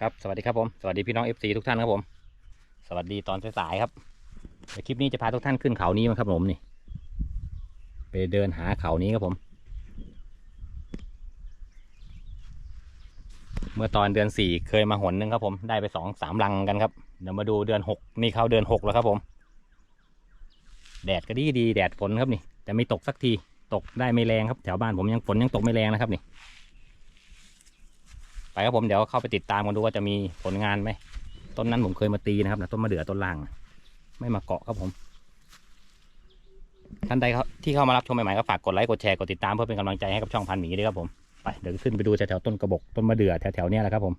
ครับ สวัสดีครับผม สวัสดีพี่น้อง FC ทุกท่านครับผม สวัสดีตอนสายๆครับในคลิปนี้จะพาทุกท่านขึ้นเขานี้มั้งครับผมนี่ ไปเดินหาเขานี้ครับผม เมื่อตอนเดือนสี่เคยมาหนหนึ่งครับผม ได้ไปสองสามลังกันครับ เดี๋ยวมาดูเดือนหกนี่เข้าเดือนหกแล้วครับผม แดดก็ดีดีแดดฝนครับนี่ แต่ไม่ตกสักที ตกได้ไม่แรงครับ แถวบ้านผมยังฝนยังตกไม่แรงนะครับนี่ ไปครับผมเดี๋ยวเข้าไปติดตามกันดูว่าจะมีผลงานไหมต้นนั้นผมเคยมาตีนะครับนะต้นมะเดื่อต้นล่าง ไม่มาเกาะครับผม ท่านใดที่เข้ามารับชมใหม่ๆก็ฝากกดไลค์กดแชร์กดติดตามเพื่อเป็นกำลังใจให้กับช่องพันหมีด้วยครับผมไปเดี๋ยวขึ้นไปดูแถวๆต้นกระบอกต้นมะเดื่อแถวๆนี้แหละครับ ผม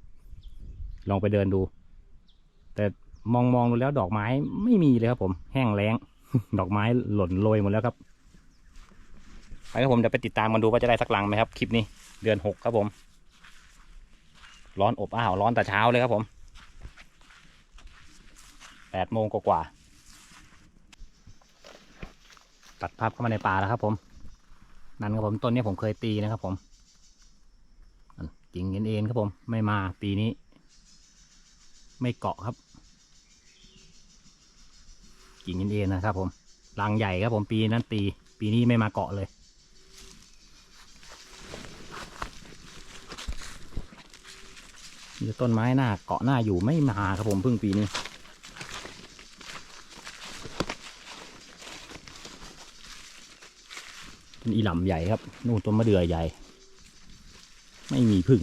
ลองไปเดินดู แต่มองมองดูแล้วดอกไม้ไม่มีเลยครับ ผม แห้งแล้ง ดอกไม้หล่นโรยหมดแล้วครับไปครับผมเดี๋ยวไปติดตามกันดูว่าจะได้สักลังไหมครับคลิปนี้เดือนหกครับผม ร้อนอบอ้าว ร้อนแต่เช้าเลยครับผมแปดโมงกว่าตัดภาพเข้ามาในป่าแล้วครับผม นั่นครับผมต้นนี้ผมเคยตีนะครับผมนั่นกิ่งเอ็นครับผม ไม่มาปีนี้ ไม่เกาะครับ กิ่งเอ็นๆนะครับผมรังใหญ่ครับผมปีนั้นตี ปีนี้ไม่มาเกาะเลย มีต้นไม้หน้าเกาะหน้าอยู่ไม่มาครับผมเพิ่งปีนี้เป็นอีหล่ำใหญ่ครับนู่นต้นมะเดื่อใหญ่ ไม่มีพึ่ง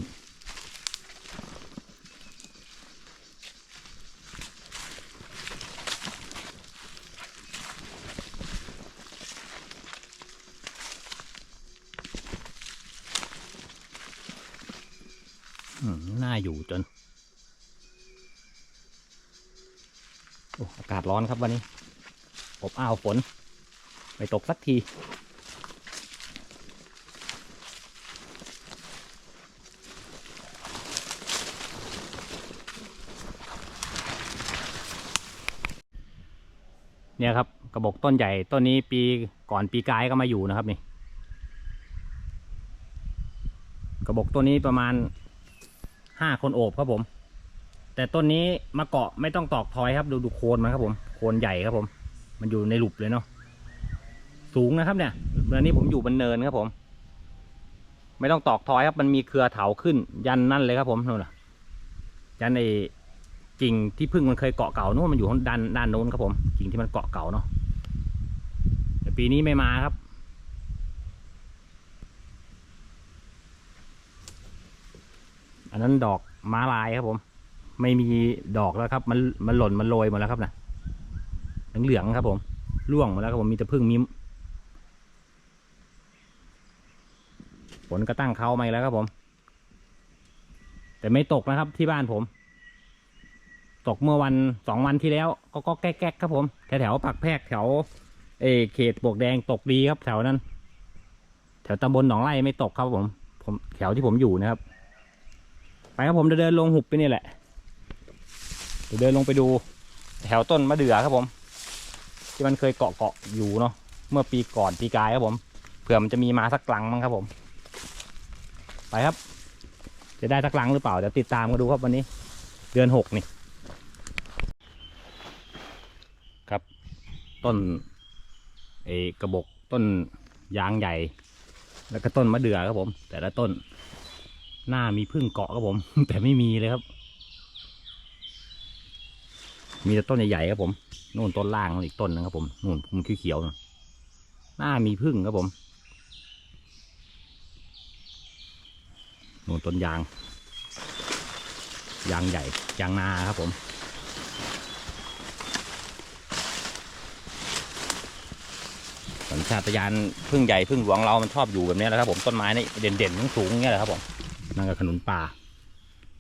อืมน่าอยู่จน โอ้อากาศ ร้อนครับวันนี้ อบอ้าวฝน ไม่ตกสักทีเนี่ยครับกระบอกต้นใหญ่ต้นนี้ปีก่อนปีกายก็มาอยู่นะครับนี่ กระบอกต้นนี้ประมาณห้าคนโอบครับผม แต่ต้นนี้มาเกาะไม่ต้องตอกทอยครับ ดูดูโคนมันครับผมโคนใหญ่ครับผม มันอยู่ในหลุบเลยเนาะสูงนะครับเนี่ยเมื่อนี้ผมอยู่บนเนินครับผม ไม่ต้องตอกทอยครับ มันมีเครือเถาขึ้น ยันนั่นเลยครับผมนู่นน่ะยันไอ้กิ่งที่พึ่งมันเคยเกาะเก่านู่นมันอยู่ด้านด้านโน้นครับผมกิ่งที่มันเกาะเก่าเนาะแต่ปีนี้ไม่มาครับอันนั้นดอกม้าลายครับผม ไม่มีดอกแล้วครับ มันมันหล่นมันโรยหมดแล้วครับนะเหลืองๆครับ ผมร่วงหมดแล้วครับผมมีแต่พึ่งมิมฝนก็ตั้งเขามาแล้วครับผม แต่ไม่ตกนะครับที่บ้านผม ตกเมื่อวันสองวันที่แล้ว ก็ก็แก๊กๆครับผมแถวแถวๆปากแพรกแถวเอเขตปวกแดงตกดีครับ แถวนั้น แถวตำบลหนองไร่ไม่ตกครับผม ผมแถวที่ผมอยู่นะครับ ไปครับผมจะเดินลงหุบไปนี่แหละ ดี๋ยวเดินลงไปดู แถวต้นมะเดื่อครับผม ที่มันเคยเกาะเกาะอยู่เนาะเมื่อปีก่อนปีกายครับผมเผื่อมันจะมีมาสักกลังมั้งครับผม ไปครับ จะได้สักกลังหรือเปล่าเดี๋ยวติดตามกันดูครับวันนี้ เดือนหกนี่ครับ ต้นเอกระบอกต้นยางใหญ่ แล้วก็ต้นมะเดื่อครับผม แต่ละต้นหน้ามีพึ่งเกาะครับผม แต่ไม่มีเลยครับ มีแต่ต้นใหญ่ๆครับผมนู่นต้นล่างอีกต้นนึงครับผมนู่นพุ่มเขียวๆนะหน้ามีพึ่งครับผมนู่นต้นยาง ยางใหญ่ยางนาครับผมสัญชาตญาณพึ่งใหญ่พึ่งหลวงเรามันชอบอยู่แบบนี้แหละครับผมต้นไม้นี่เด่นๆสูงๆอย่างเงี้ยแหละครับผมนั่นก็ขนุนป่า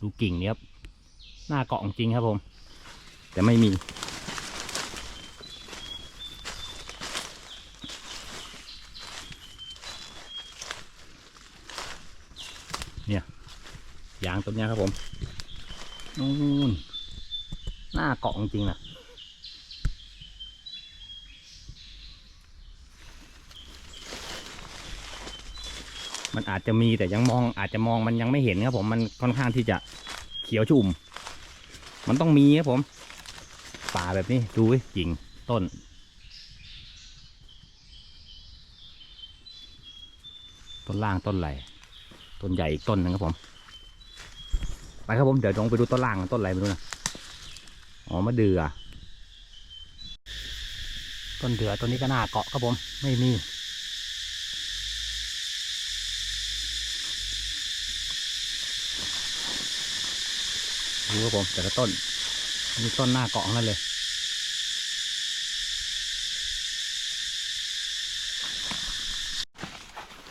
ดูกิ่งนี้ครับหน้าเกาะจริงครับผม แต่ไม่มี เนี่ยยางต้นเนี้ยครับผมนู่นหน้าเกาะจริงๆนะมันอาจจะมีแต่ยังมองอาจจะมองมันยังไม่เห็นครับผมมันค่อนข้างที่จะเขียวชุ่ม มันต้องมีครับผม ป่าแบบนี้ ดูดิกิ่งต้น ต้นล่างต้นไหลต้นใหญ่อีกต้นหนึงครับผม ไปครับผมเดี๋ยวลงไปดูต้นล่างต้นอะไรไม่รู้นะอ๋อมะเดือต้นเดือต้นนี้ก็น่าเกาะครับผมไม่มีดูครับผมแต่ละต้น มีต้นหน้าเกาะนั่นเลย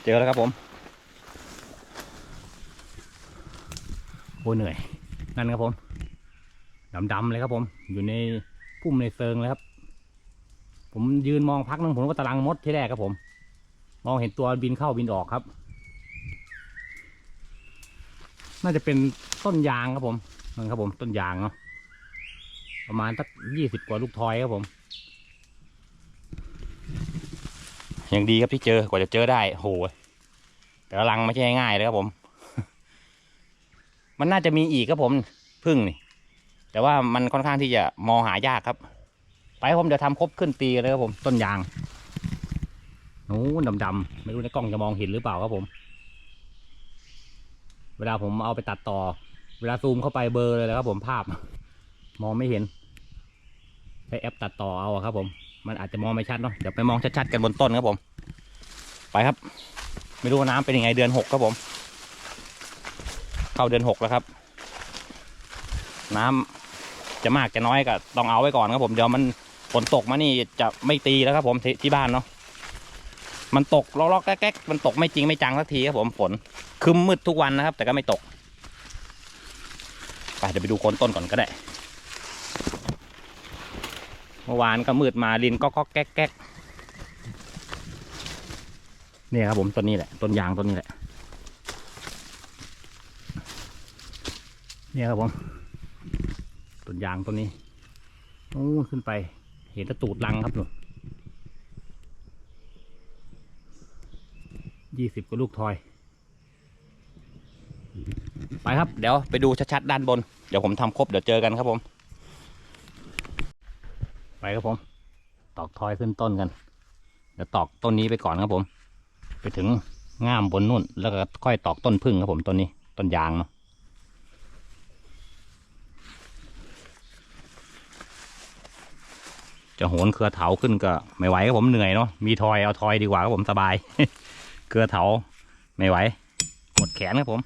เจอแล้วครับผม โอ้เหนื่อย นั่นครับผมดำๆเลยครับผม อยู่ในพุ่มในเซิงเลยครับ ผมยืนมองพักนึงผมก็ตารางมดที่แรกครับผม มองเห็นตัวบินเข้าบินออกครับ น่าจะเป็นต้นยางครับผมนั่นครับผมต้นยางเนาะ ประมาณสักยี่สิบกว่าลูกทอยครับผมยังดีครับที่เจอกว่าจะเจอได้โหแต่ละรังไม่ใช่ง่ายเลยครับผม มันน่าจะมีอีกครับผมพึ่งนี่ แต่ว่ามันค่อนข้างที่จะมองหายากครับ ไปผมเดี๋ยวทำครบขึ้นปีเลยครับผม ต้นยางโอ้ดำๆไม่รู้ในกล้องจะมองเห็นหรือเปล่าครับผม เวลาผมเอาไปตัดต่อ เวลาซูมเข้าไปเบอร์เลยนะครับผมภาพ มองไม่เห็น ใช้แอปตัดต่อเอาครับ ผม มันอาจจะมองไม่ชัดเนาะเดี๋ยวไปมองชัดๆกันบนต้นครับผม ไปครับ ไม่รู้ว่าน้ำเป็นยังไงเดือนหกครับผม เข้าเดือนหกแล้วครับ น้ำจะมากจะน้อยก็ต้องเอาไว้ก่อนครับผมเดี๋ยวมันฝนตกมานี่จะไม่ตีแล้วครับผมที่ที่บ้านเนาะมันตกลอกๆแก๊กๆมันตกไม่จริงไม่จังสักทีครับผมฝนคึมมืดทุกวันนะครับ แต่ก็ไม่ตก ไปเดี๋ยวไปดูโคนต้นก่อนก็ได้ มื่อวานก็มืดมาลินก็ก็แก๊กแก๊กเนี่ยครับผมต้นนี้แหละต้นยางต้นนี้แหละเนี่ยครับผมต้นยางต้นนี้โอ้ขึ้นไป เห็นตะตูดรังครับหนูยี่สิบกว่าลูกทอย ไปครับ เดี๋ยวไปดูชัดๆด้านบน เดี๋ยวผมทำครบเดี๋ยวเจอกันครับผม ไปครับผม ตอกทอยขึ้นต้นกัน เดี๋ยวตอกต้นนี้ไปก่อนครับผม ไปถึงง่ามบนนู่น แล้วก็ค่อยตอกต้นพึ่งครับผมต้นนี้ ต้นยางเนาะจะโหนเครือเถาขึ้นก็ไม่ไหวครับผมเหนื่อยเนาะมีทอยเอาทอยดีกว่าครับผมสบาย เครือเถาไม่ไหวหมดแขนครับผม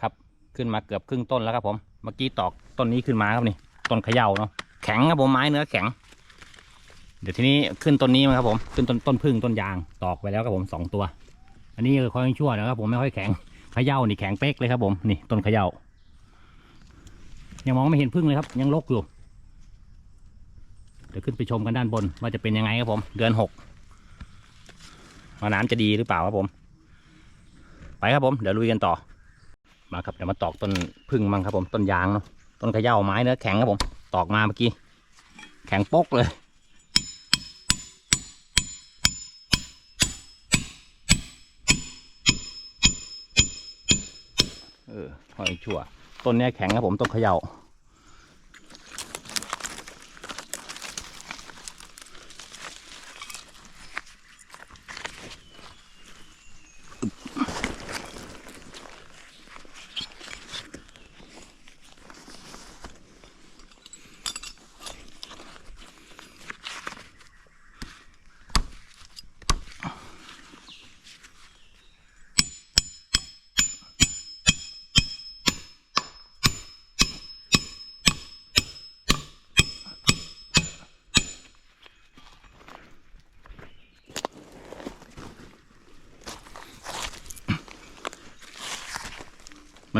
ครับ ขึ้นมาเกือบครึ่งต้นแล้วครับผม เมื่อกี้ตอกต้นนี้ขึ้นมาครับนี่ ต้นเขย่าเนาะ แข็งครับผมไม้เนื้อแข็ง เดี๋ยวทีนี้ขึ้นต้นนี้มาครับผม ขึ้นต้นต้นพึ่งต้นยาง ตอกไปแล้วครับผมสองตัว อันนี้คือค่อยชั่วนะครับผมไม่ค่อยแข็ง เขย่านี่แข็งเป๊กเลยครับผม นี่ต้นเขย่า ยังมองไม่เห็นพึ่งเลยครับ ยังลกอยู่ เดี๋ยวขึ้นไปชมกันด้านบนว่าจะเป็นยังไงครับผม เดือนหกว่าน้ำจะดีหรือเปล่าครับผม ไปครับผม เดี๋ยวลุยกันต่อ มาครับเดี๋ยวมาตอกต้นพึ่งมั่งครับผมต้นยางเนาะต้นขย่าไม้เนื้อแข็งครับผมตอกมาเมื่อกี้ แข็งปกเลยเออหอยชั่วต้นเนี้ยแข็งครับผมต้นเขย่า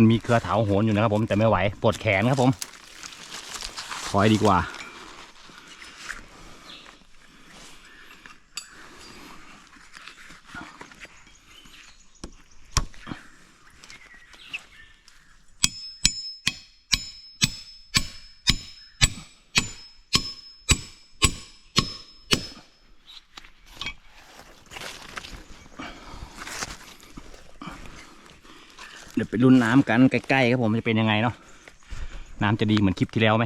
มันมีเครือเถาโหนอยู่นะครับผมแต่ไม่ไหวปวดแขนครับผมถอยดีกว่า ดี๋ยวไปรุ่นน้ำกันใกล้ๆครับผมจะเป็นยังไงเนาะน้ำจะดีเหมือนคลิปที่แล้วไหม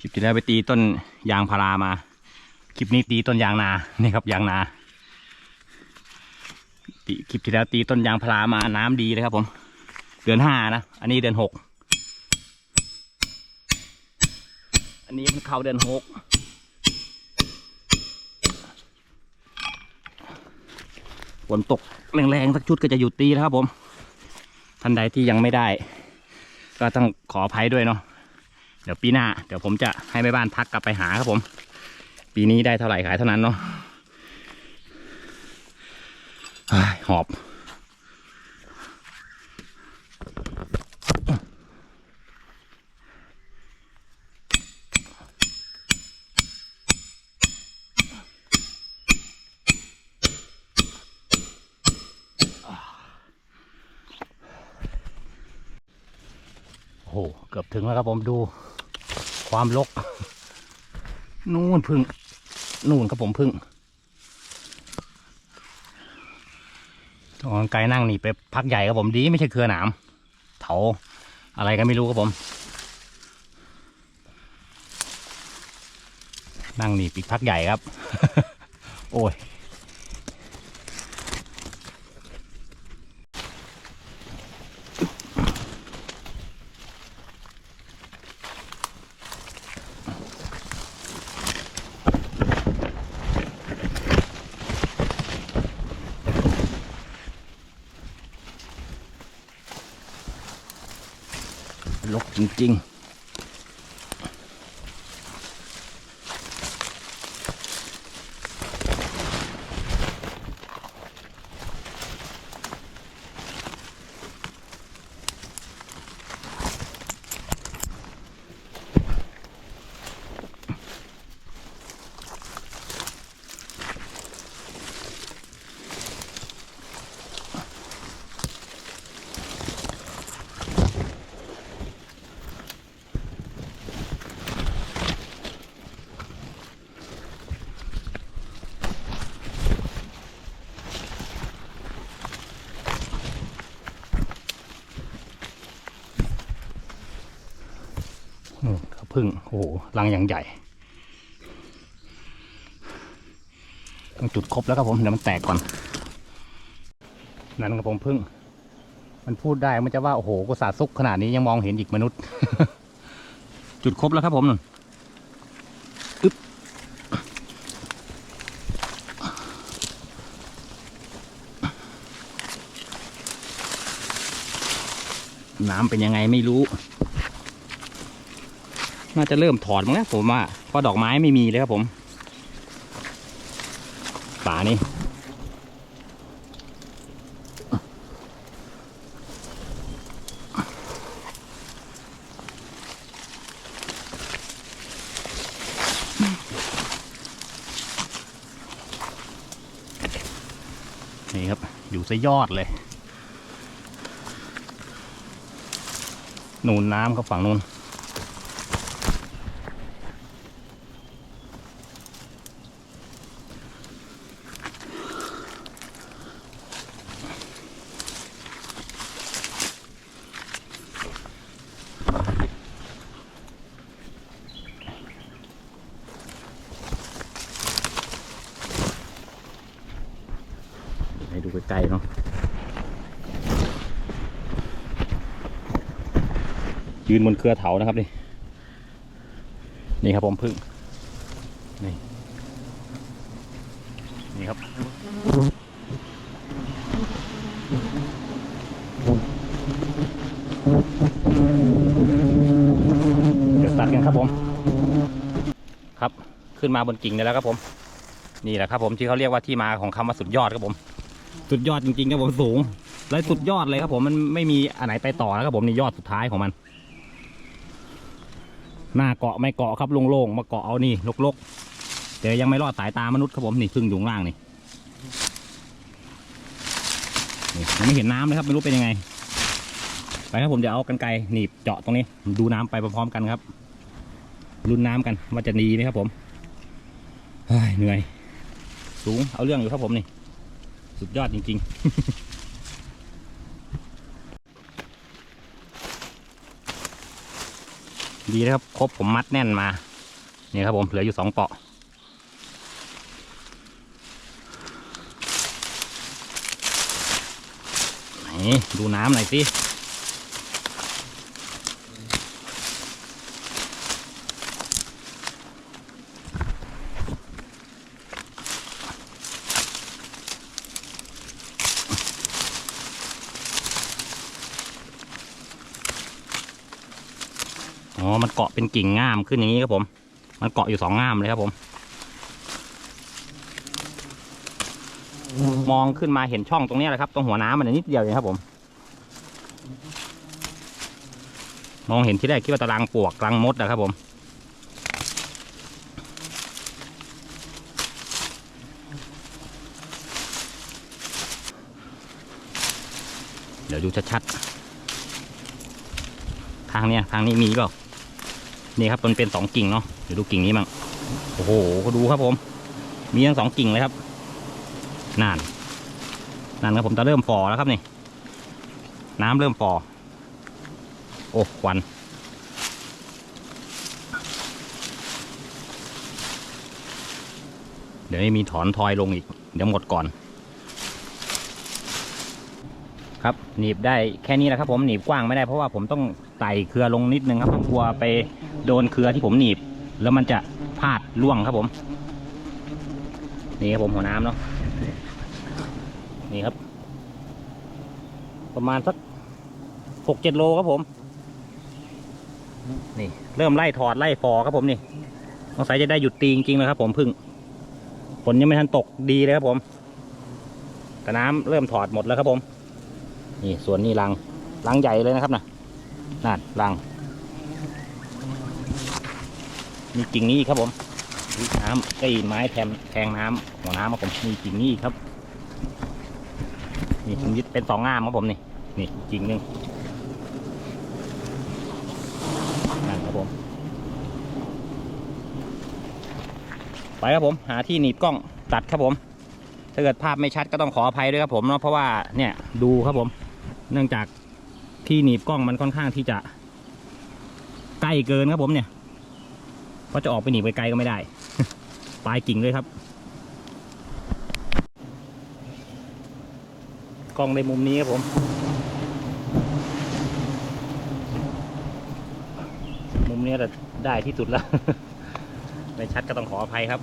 คลิปที่แล้วไปตีต้นยางพารามา คลิปนี้ตีต้นยางนานี่ครับยางนาตีคลิปที่แล้วตีต้นยางพารามาน้ำดีเลยครับผม เดือนห้านะอันนี้เดือนหกอันนี้มันเข้าเดือนหก ฝนตกแรงๆสักชุดก็จะหยุดตีแล้วครับผมท่านใดที่ยังไม่ได้ ก็ต้องขออภัยด้วยเนาะเดี๋ยวปีหน้า เดี๋ยวผมจะให้แม่บ้านพักกลับไปหาครับผม ปีนี้ได้เท่าไหร่ขายเท่านั้นเนาะหอบ โอ้โห เกือบถึงแล้วครับผมดูความลก นู่นพึ่ง นู่นครับผมพึ่งตอนไกลนั่งนี่ไปพักใหญ่ครับผมดีไม่ใช่เครือหนามเถาอะไรก็ไม่รู้ครับผม นั่งนี่ปีกพักใหญ่ครับ โอ้ย ลก จริง พึ่งโอ้โหรังอย่างใหญ่ ต้องจุดครบแล้วครับผมเดี๋ยวมันแตกก่อนนั่นครับผมพึ่ง มันพูดได้มันจะว่าโอ้โหกุศาซุกขนาดนี้ยังมองเห็นอีกมนุษย์ จุดครบแล้วครับผมนุ่นอึ๊บน้ำเป็นยังไงไม่รู้ น่าจะเริ่มถอดมั้งนะผมว่าเพราะดอกไม้ไม่มีเลยครับผมป่านี่นี่ครับ อยู่ซะยอดเลย นูนน้ำครับฝั่งนู้น ให้ดูใกล้ๆเนาะยืนบนเครือเถานะครับนี่ นี่ครับผมพึ่ง นี่ นี่ครับ เดี๋ยวตัดกันครับผม ครับ ขึ้นมาบนกิ่งนี่แล้วครับผม นี่แหละครับผมที่เขาเรียกว่าที่มาของคำว่าสุดยอดครับผม สุดยอดจริงๆครับผมสูง แล้วสุดยอดเลยครับผมมันไม่มีอันไหนไปต่อแล้วครับผมนี่ยอดสุดท้ายของมัน หน้าเกาะไม่เกาะครับโล่งๆมาเกาะเอานี่ลกๆแต่ยังไม่รอดสายตามนุษย์ครับผมนี่พึ่งอยู่ล่างนี่นี่ยังไม่เห็นน้ำเลยครับไม่รู้เป็นยังไง ไปครับผมเดี๋ยวเอากันไกรหนีบเจาะตรงนี้ ดูน้ำไปพร้อมๆกันครับลุ้นน้ำกันว่าจะดีไหมครับผมเหนื่อย สูงเอาเรื่องอยู่ครับผมนี่ สุดยอดจริง ๆดีนะครับครบผมมัดแน่นมานี่ครับผมเหลืออยู่สองเปาะไหนดูน้ำหน่อยสิ อ๋อ มันเกาะเป็นกิ่งง่ามขึ้นอย่างนี้ครับผม มันเกาะอยู่สองง่ามเลยครับผม มองขึ้นมาเห็นช่องตรงนี้แหละครับ ตรงหัวน้ำมันนิดเดียวเองครับผม มองเห็นที่แรกคิดว่าตะรังปวกรังมดนะครับผมเดี๋ยวดูชัดๆ ทางเนี้ย ทางนี้มีเปล่า นี่ครับมันเป็นสองกิ่งเนาะเดี๋ยวดูกิ่งนี้มั่งโอ้โหก็ดูครับผม มีทั้งสองกิ่งเลยครับนั่นนั่นครับผมจะเริ่มฟอแล้วครับนี่ น้ำเริ่มฟอโอ้ควันเดี๋ยวนี้มีถอนทอยลงอีก เดี๋ยวหมดก่อน ครับหนีบได้แค่นี้แหละครับผมหนีบกว้างไม่ได้เพราะว่าผมต้อง ไต่เครือลงนิดนึงครับผมกลัวไปโดนเครือที่ผมหนีบ แล้วมันจะพลาดล่วงครับผม นี่ครับผมหัวน้ำเนาะนี่ครับ ประมาณสักหกเจ็ดโลครับผม นี่ เริ่มไล่ถอดไล่ฟอครับผมนี่สงสัยจะได้หยุดตีจริงๆแล้วครับผมพึ่งฝนยังไม่ทันตกดีเลยครับผม แต่น้ำเริ่มถอดหมดแล้วครับผม นี่ส่วนนี้รังรังใหญ่เลยนะครับนะ นั่นรัง มีกิ่งนี้ครับผมน้ำไอ้ไม้แทงแทงน้ำหัวน้ำครับผมมีกิ่งนี้ครับนี่ผมยึดเป็นสองง่ามครับผมนี่นี่กิ่งหนึ่งนั่นครับผม ไปครับผม หาที่หนีบกล้องตัดครับผมถ้าเกิดภาพไม่ชัดก็ต้องขออภัยด้วยครับผมเนาะเพราะว่าเนี่ยดูครับผม เนื่องจาก ที่หนีบกล้องมันค่อนข้างที่จะ ใกล้เกินครับผมเนี่ยเพราะจะออกไปหนีบไปไกลก็ไม่ได้ ปลายกิ่งเลยครับ กล้องในมุมนี้ครับผมมุมนี้แต่ได้ที่สุดแล้ว ไม่ชัดก็ต้องขออภัยครับ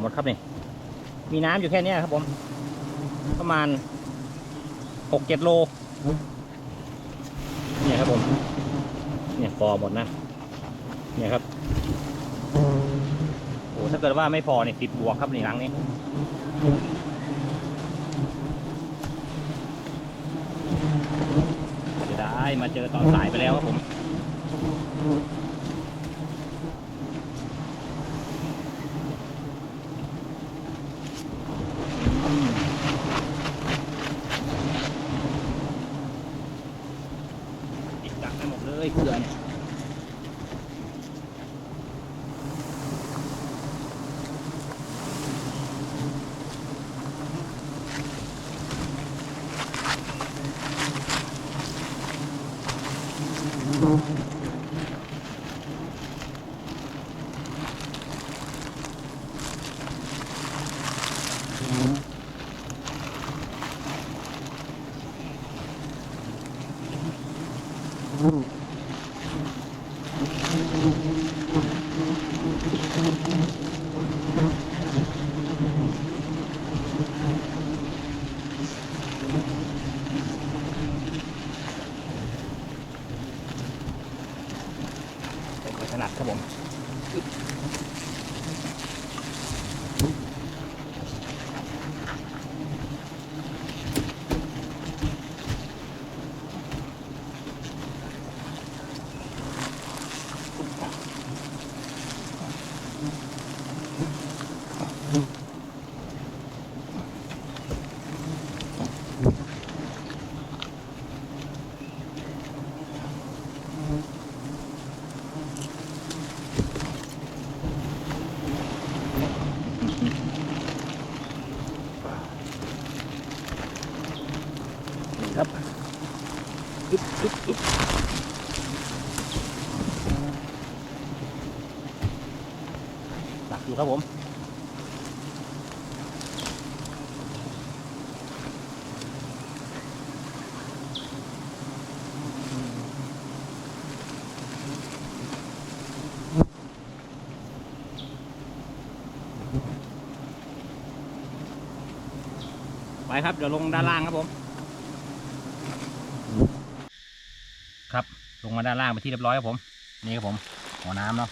หมดครับนี่ มีน้ำอยู่แค่เนี้ยครับผม ประมาณหกเจ็ดโล เนี่ยครับผม เนี่ยฟอหมดนะ เนี่ยครับ โอ้ถ้าเกิดว่าไม่พอเนี่ยติดบวกครับในรังนี้จะได้มาเจอตอนสายไปแล้วครับผม ไป ถนัดครับผม นี่ครับอึ๊บอึ๊บอึ๊บ อยู่ครับผมไปครับ เดี๋ยวลงด้านล่างครับผม ครับ ลงมาด้านล่างไปที่เรียบร้อยครับผม นี่ครับผม หัวน้ำเนาะ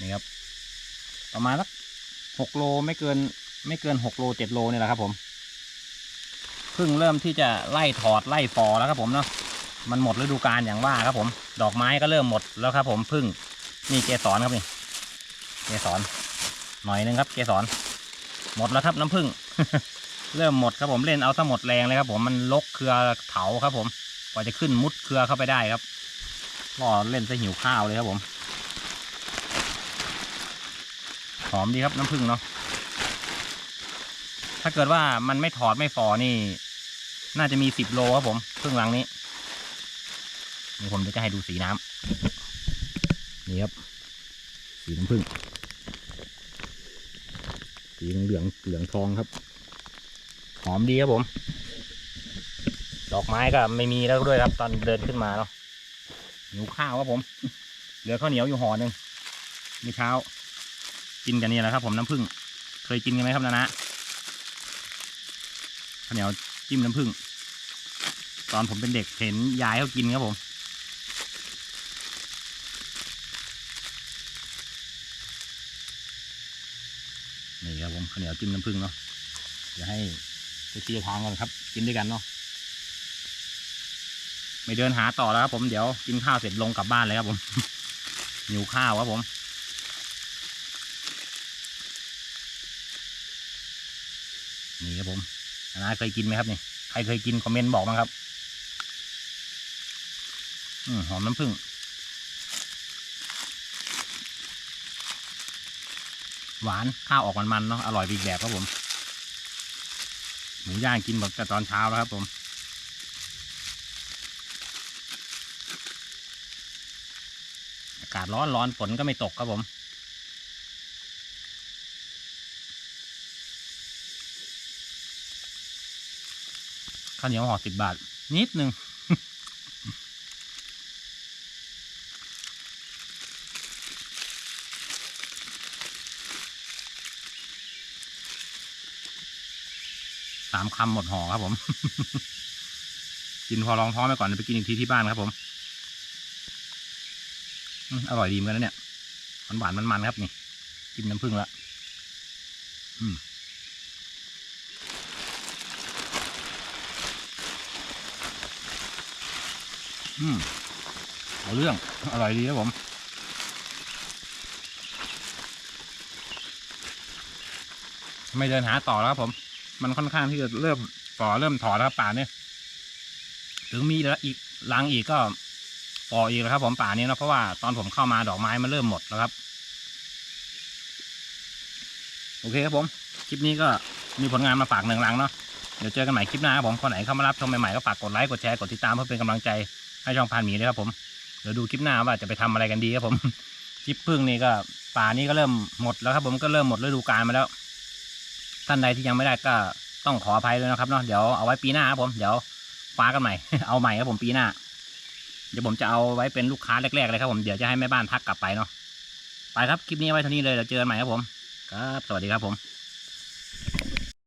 นี่ครับ ประมาณสักหกโลไม่เกิน ไม่เกินหกโลเจ็ดโลนี่แหละครับ ผมเพิ่งเริ่มที่จะไล่ถอดไล่ฟอแล้วครับผมเนาะมันหมดฤดูกาลอย่างว่าครับผม ดอกไม้ก็เริ่มหมดแล้วครับ ผมพึ่งนี่เกสรครับนี่เกสรหน่อยนึงครับ เกสรหมดแล้วครับน้ำผึ้งเริ่มหมดครับผมเล่นเอาซะหมดแรงเลยครับ ผมมันลกเครือเถาครับ ผมกว่าจะขึ้นมุดเครือเข้าไปได้ครับก็เล่นซะหิวข้าวเลยครับผม หอมดีครับน้ำผึ้งเนาะถ้าเกิดว่ามันไม่ถอดไม่ฟอนี่ น่าจะมีสิบโลครับผมผึ้งหลังนี้นี่ผมจะให้ดูสีน้ำนี่ครับ สีน้ำผึ้งสีเหลืองเหลืองทองครับ หอมดีครับผม ดอกไม้ก็ไม่มีแล้วด้วยครับ ตอนเดินขึ้นมาเนาะหิวข้าวครับผม เหลือข้าวเหนียวอยู่ห่อหนึ่งเมื่อเช้า กินกันนี่แหละครับ ผมน้ำผึ้งเคยกินกันไหมครับนานะข้าวเหนียวจิ้มน้ำผึ้งตอนผมเป็นเด็กเห็นยายเขากินครับผมนี่ครับผมข้าวเหนียวจิ้มน้ำผึ้งเนาะเดี๋ยวให้ไปเชียร์ทางกันครับ กินด้วยกันเนาะไม่เดินหาต่อแล้วครับผมเดี๋ยวกินข้าวเสร็จลงกลับบ้านเลยครับผมหิวข้าวครับผม นี่ครับผม นานาเคยกินไหมครับนี่ใครเคยกินคอมเมนต์บอกมาครับ อืมหอมน้ำผึ้งหวานข้าวออกมันๆเนาะอร่อยอีกแบบครับผมหมูย่างกินแบบแต่ตอนเช้าแล้วครับผมอากาศร้อนร้อนฝนก็ไม่ตกครับผม ข้าวเหนียวห่อสิบบาท นิดนึงสามคำหมดห่อครับผม กินพอรองท้องไปก่อนไปกินอีกทีที่บ้านครับผม อร่อยดีเหมือนกันนะเนี่ยมันหวานมันมันๆครับนี่ กินน้ำผึ้งละอืม อืมเอาเรื่อง อร่อยดีครับผม ไม่เดินหาต่อแล้วครับผม มันค่อนข้างที่จะเริ่มฝ่อเริ่มถอดแล้วครับป่าเนี่ย ถึงมีแล้วอีกรังอีกก็ฝ่ออีกแล้วครับ ผมป่านี้นะเพราะว่าตอนผมเข้ามาดอกไม้มันเริ่มหมดแล้วครับ โอเคครับผม คลิปนี้ก็มีผลงานมาฝากหนึ่งรังเนาะเดี๋ยวเจอกันใหม่คลิปหน้าครับผมคนไหนเข้ามารับชมใหม่ๆก็ฝากกดไลค์กดแชร์กดติดตามเพื่อเป็นกำลังใจ ให้ช่องพานหมีด้วยครับผม เดี๋ยวดูคลิปหน้าว่าจะไปทำอะไรกันดีครับผมคลิปพึ่งนี่ก็ป่านี้ก็เริ่มหมดแล้วครับผมก็เริ่มหมดฤดูกาลมาแล้ว ท่านใดที่ยังไม่ได้ก็ต้องขออภัยด้วยนะครับเนาะเดี๋ยวเอาไว้ปีหน้าครับผมเดี๋ยวคว้ากันใหม่ เอาใหม่ครับผมปีหน้า เดี๋ยวผมจะเอาไว้เป็นลูกค้าแรกๆเลยครับผมเดี๋ยวจะให้แม่บ้านทักกลับไปเนาะไปครับคลิปนี้ไว้เท่านี้เลยเดี๋ยวเจอกันใหม่ครับผม ครับ สวัสดีครับผม